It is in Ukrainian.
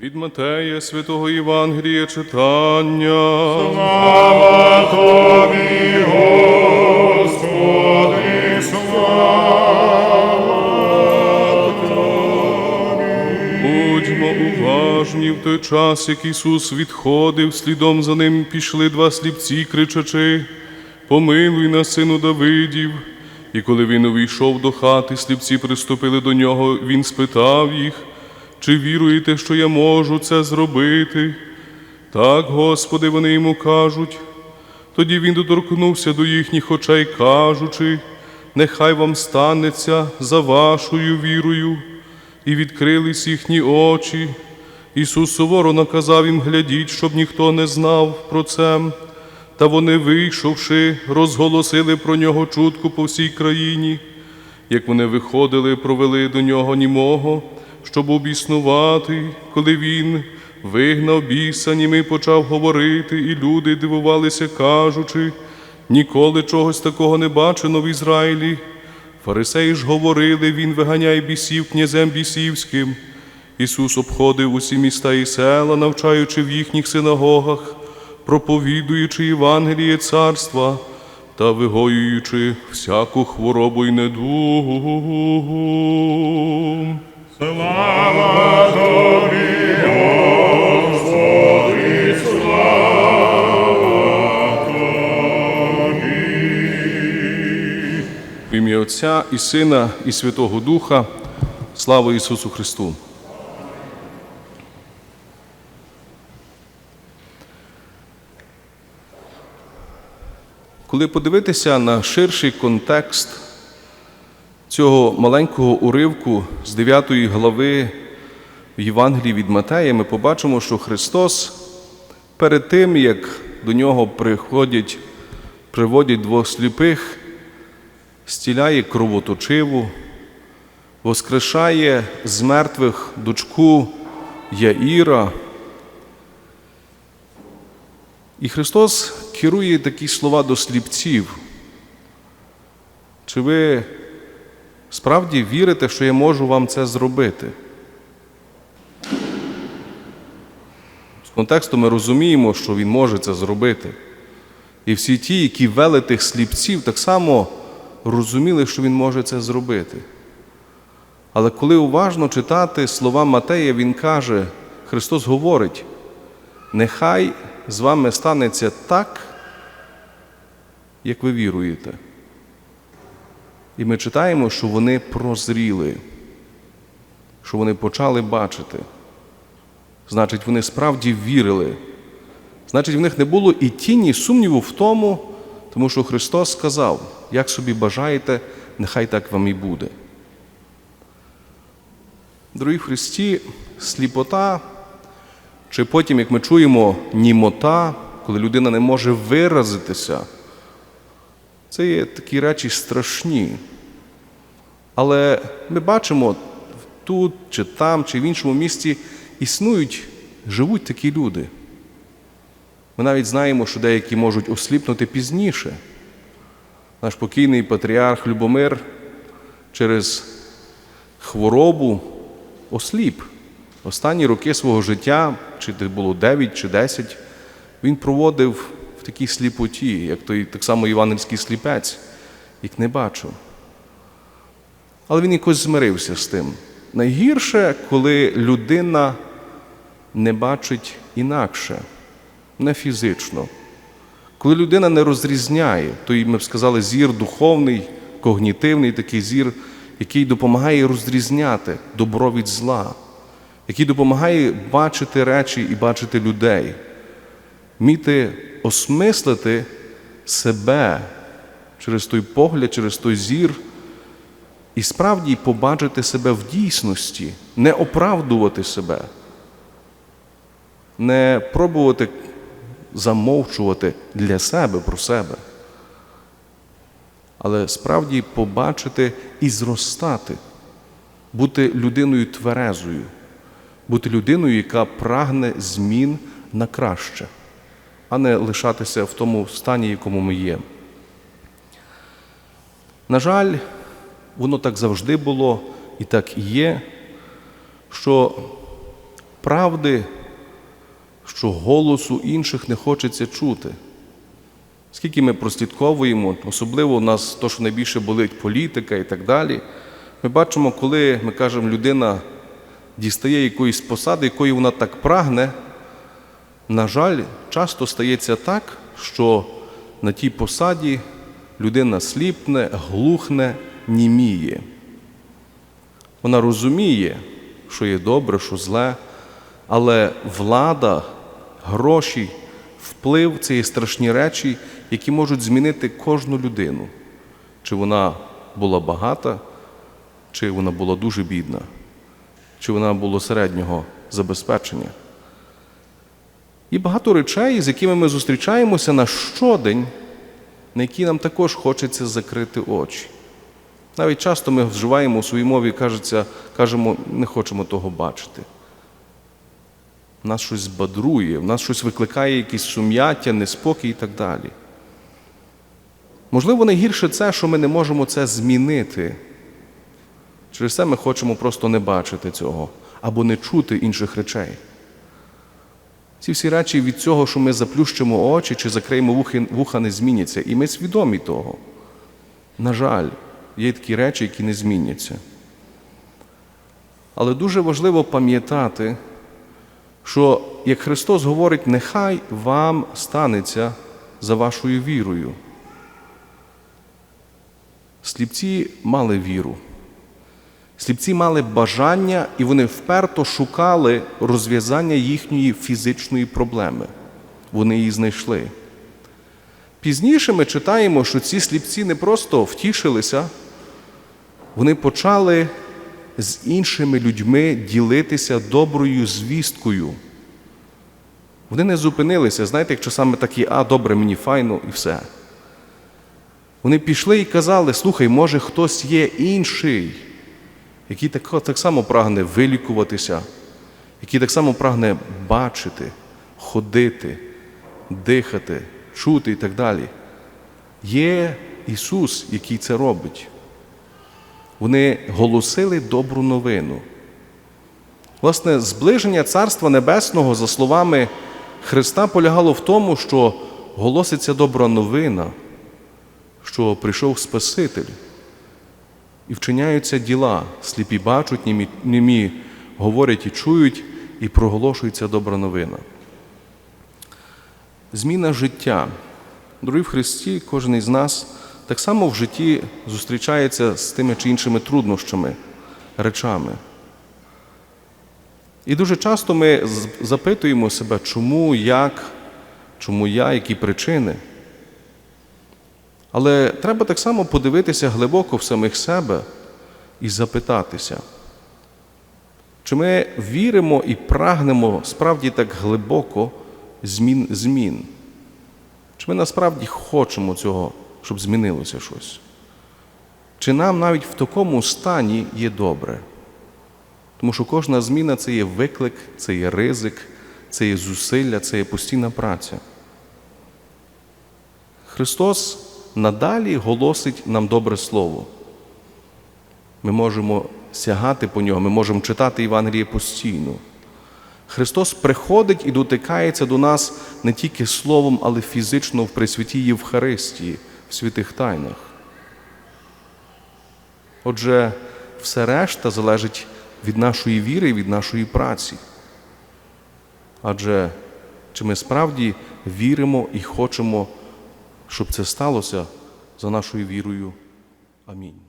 Від Матея Святого Євангелія читання. Слава Тобі, Господи, слава Будьмо уважні в той час, як Ісус відходив, слідом за ним пішли два сліпці, кричачи, помилуй нас, сину Давидів. І коли він увійшов до хати, сліпці приступили до нього, він спитав їх, чи віруєте, що я можу це зробити? Так, Господи, вони йому кажуть. Тоді він доторкнувся до їхніх очей, кажучи, нехай вам станеться за вашою вірою, і відкрились їхні очі. Ісус суворо наказав їм глядіть, щоб ніхто не знав про це. Та вони, вийшовши, розголосили про нього чутку по всій країні. Як вони виходили, провели до нього німого, щоб обіснувати, коли він вигнав біса, німий почав говорити, і люди дивувалися, кажучи, ніколи чогось такого не бачено в Ізраїлі. Фарисеї ж говорили, він виганяє бісів князем бісівським. Ісус обходив усі міста і села, навчаючи в їхніх синагогах, проповідуючи Євангеліє царства та вигоюючи всяку хворобу й недугу. Слава Тобі, Господи, слава Тобі. В ім'я Отця і Сина, і Святого Духа. Слава Ісусу Христу! Коли подивитися на ширший контекст цього маленького уривку з 9 глави в Євангелії від Матея, ми побачимо, що Христос перед тим, як до нього приходять, приводять двох сліпих, стіляє кровоточиву, воскрешає з мертвих дочку Яїра. І Христос керує такі слова до сліпців. Чи ви справді вірите, що я можу вам це зробити? З контексту ми розуміємо, що Він може це зробити. І всі ті, які вели тих сліпців, так само розуміли, що Він може це зробити. Але коли уважно читати слова Матея, Він каже, Христос говорить, нехай з вами станеться так, як ви віруєте. І ми читаємо, що вони прозріли, що вони почали бачити. Значить, вони справді вірили. Значить, в них не було і тіні сумніву в тому, тому що Христос сказав, як собі бажаєте, нехай так вам і буде. Дорогі Христі, сліпота, чи потім, як ми чуємо, німота, коли людина не може виразитися, це є такі речі страшні. Але ми бачимо тут, чи там, чи в іншому місці існують, живуть такі люди. Ми навіть знаємо, що деякі можуть осліпнути пізніше. Наш покійний патріарх Любомир через хворобу осліп. Останні роки свого життя, чи це було 9 чи 10, він проводив такій сліпоті, як той так само івангельський сліпець, як не бачив. Але він якось змирився з тим. Найгірше, коли людина не бачить інакше, не фізично. Коли людина не розрізняє, той, ми б сказали, зір духовний, когнітивний такий зір, який допомагає розрізняти добро від зла, який допомагає бачити речі і бачити людей, вміти осмислити себе через той погляд, через той зір, і справді побачити себе в дійсності, не оправдувати себе, не пробувати замовчувати для себе про себе, але справді побачити і зростати, бути людиною тверезою, бути людиною, яка прагне змін на краще, а не лишатися в тому стані, якому ми є. На жаль, воно так завжди було і так і є, що правди, що голосу інших не хочеться чути. Скільки ми прослідковуємо, особливо у нас то, що найбільше болить політика і так далі. Ми бачимо, коли ми кажемо, людина дістає якоїсь посади, якої вона так прагне, на жаль, часто стається так, що на тій посаді людина сліпне, глухне, німіє. Вона розуміє, що є добре, що зле, але влада, гроші, вплив це є страшні речі, які можуть змінити кожну людину. Чи вона була багата, чи вона була дуже бідна, чи вона була середнього забезпечення. І багато речей, з якими ми зустрічаємося на щодень, на які нам також хочеться закрити очі. Навіть часто ми вживаємо у своїй мові, кажеться, кажемо, не хочемо того бачити. Нас щось збадрує, в нас щось викликає якісь сум'яття, неспокій і так далі. Можливо, найгірше це, що ми не можемо це змінити. Через це ми хочемо просто не бачити цього або не чути інших речей. Ці всі речі від цього, що ми заплющимо очі чи закриємо вуха, не зміняться. І ми свідомі того. На жаль, є такі речі, які не зміняться. Але дуже важливо пам'ятати, що як Христос говорить, нехай вам станеться за вашою вірою. Сліпці мали віру. Сліпці мали бажання, і вони вперто шукали розв'язання їхньої фізичної проблеми. Вони її знайшли. Пізніше ми читаємо, що ці сліпці не просто втішилися, вони почали з іншими людьми ділитися доброю звісткою. Вони не зупинилися, знаєте, як часами такі, а добре, мені файно і все. Вони пішли і казали: слухай, може, хтось є інший, який так, так само прагне вилікуватися, який так само прагне бачити, ходити, дихати, чути і так далі. Є Ісус, який це робить. Вони голосили добру новину. Власне, зближення Царства Небесного, за словами Христа, полягало в тому, що голоситься добра новина, що прийшов Спаситель. І вчиняються діла, сліпі бачать, німі, німі говорять і чують, і проголошується добра новина. Зміна життя. Дорогі в Христі, кожен із нас так само в житті зустрічається з тими чи іншими труднощами, речами. І дуже часто ми запитуємо себе, чому, як, чому я, які причини. Але треба так само подивитися глибоко в самих себе і запитатися, чи ми віримо і прагнемо справді так глибоко змін, змін? Чи ми насправді хочемо цього, щоб змінилося щось? Чи нам навіть в такому стані є добре? Тому що кожна зміна це є виклик, це є ризик, це є зусилля, це є постійна праця. Христос надалі голосить нам добре слово. Ми можемо сягати по нього, ми можемо читати Євангеліє постійно. Христос приходить і дотикається до нас не тільки словом, але фізично в Пресвятій Євхаристії, в святих тайнах. Отже, все решта залежить від нашої віри і від нашої праці. Адже чи ми справді віримо і хочемо, щоб це сталося за нашою вірою? Амінь.